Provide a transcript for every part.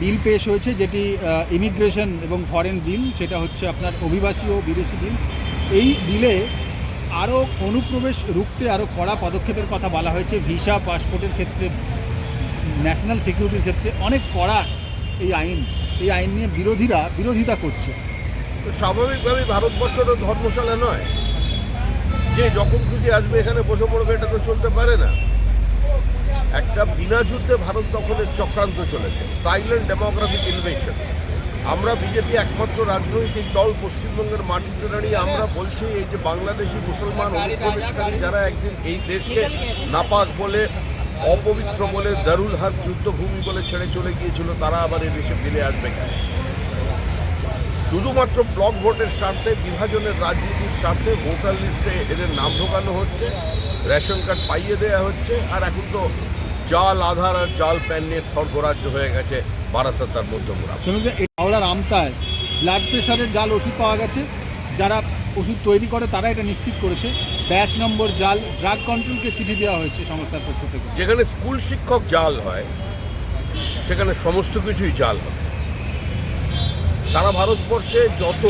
বিল পেশ হয়েছে, যেটি ইমিগ্রেশন এবং ফরেন বিল সেটা হচ্ছে আপনার অভিবাসী ও বিদেশি বিল। এই বিলে আরও অনুপ্রবেশ রুখতে আরও কড়া পদক্ষেপের কথা বলা হয়েছে, ভিসা, পাসপোর্টের ক্ষেত্রে ন্যাশনাল সিকিউরিটির ক্ষেত্রে অনেক কড়া এই আইন। এই আইন নিয়ে বিরোধীরা বিরোধিতা করছে। স্বাভাবিকভাবেই ভারতবর্ষটা ধর্মশালা নয়। যে যখন খুশি আসবে এখানে বসে পড়বে, এটা তো চলতে পারে না। একটা বিনা যুদ্ধে ভারত দখলের চক্রান্ত চলেছে। সাইলেন্ট ডেমোগ্রাফিক ইনভেশন আমরা বিজেপি একমাত্র রাজনৈতিক দল, পশ্চিমবঙ্গের মাটিতে দাঁড়িয়ে আমরা বলছি, এই যে বাংলাদেশি মুসলমান অনুপ্রবেশকারী যারা একদিন এই দেশকে নাপাক বলে, অপবিত্র বলে দারুল হার যুদ্ধভূমি বলে ছেড়ে চলে গিয়েছিল, তারা আবার এই দেশে ফিরে আসবে কেন? শুধুমাত্র ব্লক ভোটের স্বার্থে, বিভাজনের রাজনীতির স্বার্থে, ভোটার লিস্টে এদের নাম ঢোকানো হচ্ছে। রেশন কার্ড পাইয়ে দেওয়া হচ্ছে আর এখন তো জাল আধার আর জাল প্যানের স্বর্গরাজ্য হয়ে গেছে বারাসাত আর মধ্যমুরা শুনুন হাওড়ার আমতায় ব্লাড প্রেশারের জাল ওষুধ পাওয়া গেছে। যারা ওষুধ তৈরি করে তারা এটা নিশ্চিত করেছে। ব্যাচ নম্বর জাল ড্রাগ কন্ট্রোলকে চিঠি দেওয়া হয়েছে সংস্থার পক্ষ থেকে। যেখানে স্কুল শিক্ষক জাল হয় সেখানে সমস্ত কিছুই জাল হয়। সারা ভারতবর্ষে যত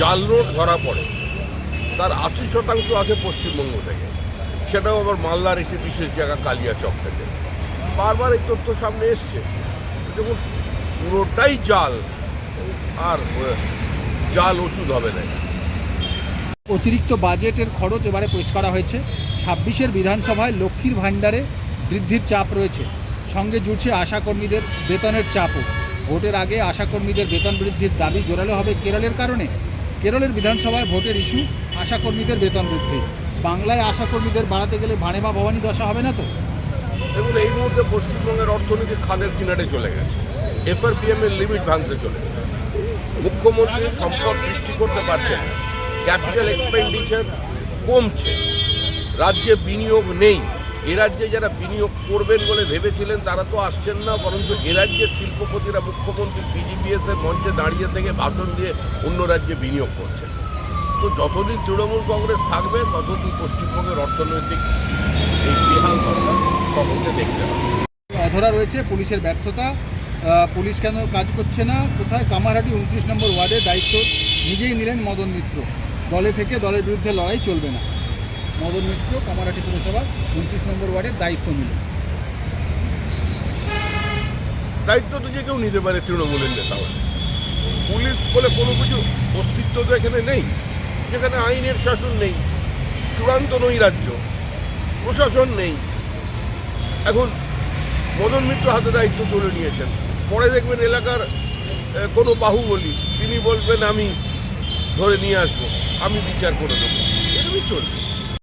জাল নোট ধরা পড়ে তার আশি শতাংশ আছে পশ্চিমবঙ্গ থেকে। সেটাও আবার মালদার একটি বিশেষ জায়গা, কালিয়াচক থেকে। বারবার এই তথ্য সামনে এসছে। দেখুন, পুরোটাই জাল। আর জাল ওষুধ হবে না। অতিরিক্ত বাজেটের খরচ এবারে পেশ করা হয়েছে। ছাব্বিশের বিধানসভায় লক্ষ্মীর ভাণ্ডারে বৃদ্ধির চাপ রয়েছে। সঙ্গে জুড়ছে আশাকর্মীদের বেতনের চাপও। ভোটের আগে আশাকর্মীদের বেতন বৃদ্ধির দাবি জোরালো হবে কেরলের কারণে। কেরলের বিধানসভায় ভোটের ইস্যু, আশাকর্মীদের বেতন বৃদ্ধি। বাংলায় আশাকর্মীদের বাড়াতে গেলে ভাণেমা ভবানী দশা হবে না তো? দেখুন, এই মুহূর্তে পশ্চিমবঙ্গের অর্থনীতি খাদের কিনারে চলে গেছে। এফআরপিএম এর লিমিট ভাঙতে চলে গেছে মুখ্যমন্ত্রী সম্পদ সৃষ্টি করতে পারছেন ক্যাপিটাল এক্সপেন্ডিচার কমছে। রাজ্যে বিনিয়োগ নেই। এ রাজ্যে যারা বিনিয়োগ করবেন বলে ভেবেছিলেন, তারা তো আসছেন না, বরঞ্চ এ রাজ্যের শিল্পপতিরা, মুখ্যমন্ত্রী বিজিবিএস এর মঞ্চে দাঁড়িয়ে থেকে ভাষণ দিয়ে অন্য রাজ্যে বিনিয়োগ করছেন। তো যতদিন তৃণমূল কংগ্রেস থাকবে ততদিন পশ্চিমবঙ্গের অর্থনৈতিক এই বেহাল দশা সকলকে দেখতে হবে। অধরা রয়েছে পুলিশের ব্যর্থতা। পুলিশ কেন কাজ করছে না? কোথায়? কামারহাটি উনত্রিশ নম্বর ওয়ার্ডে দায়িত্ব নিজেই নিলেন মদন মিত্র। দলে থেকে দলের বিরুদ্ধে লড়াই চলবে না। মদন মিত্র কামারহাটি পুরসভার উনত্রিশ নম্বর ওয়ার্ডের দায়িত্ব নিলেন। দায়িত্ব তো যে কেউ নিতে পারে তৃণমূলের নেতা পুলিশ বলে কোনো কিছু অস্তিত্ব তো এখানে নেই। যেখানে আইনের শাসন নেই, চূড়ান্ত নৈরাজ্য, প্রশাসন নেই। এখন মদন মিত্র হাতে দায়িত্ব তুলে নিয়েছেন। পরে দেখবেন এলাকার কোনো বাহুবলী, তিনি বলবেন, আমি ধরে নিয়ে আসব, আমি বিচার করে দেবো। এরকমই চলবে।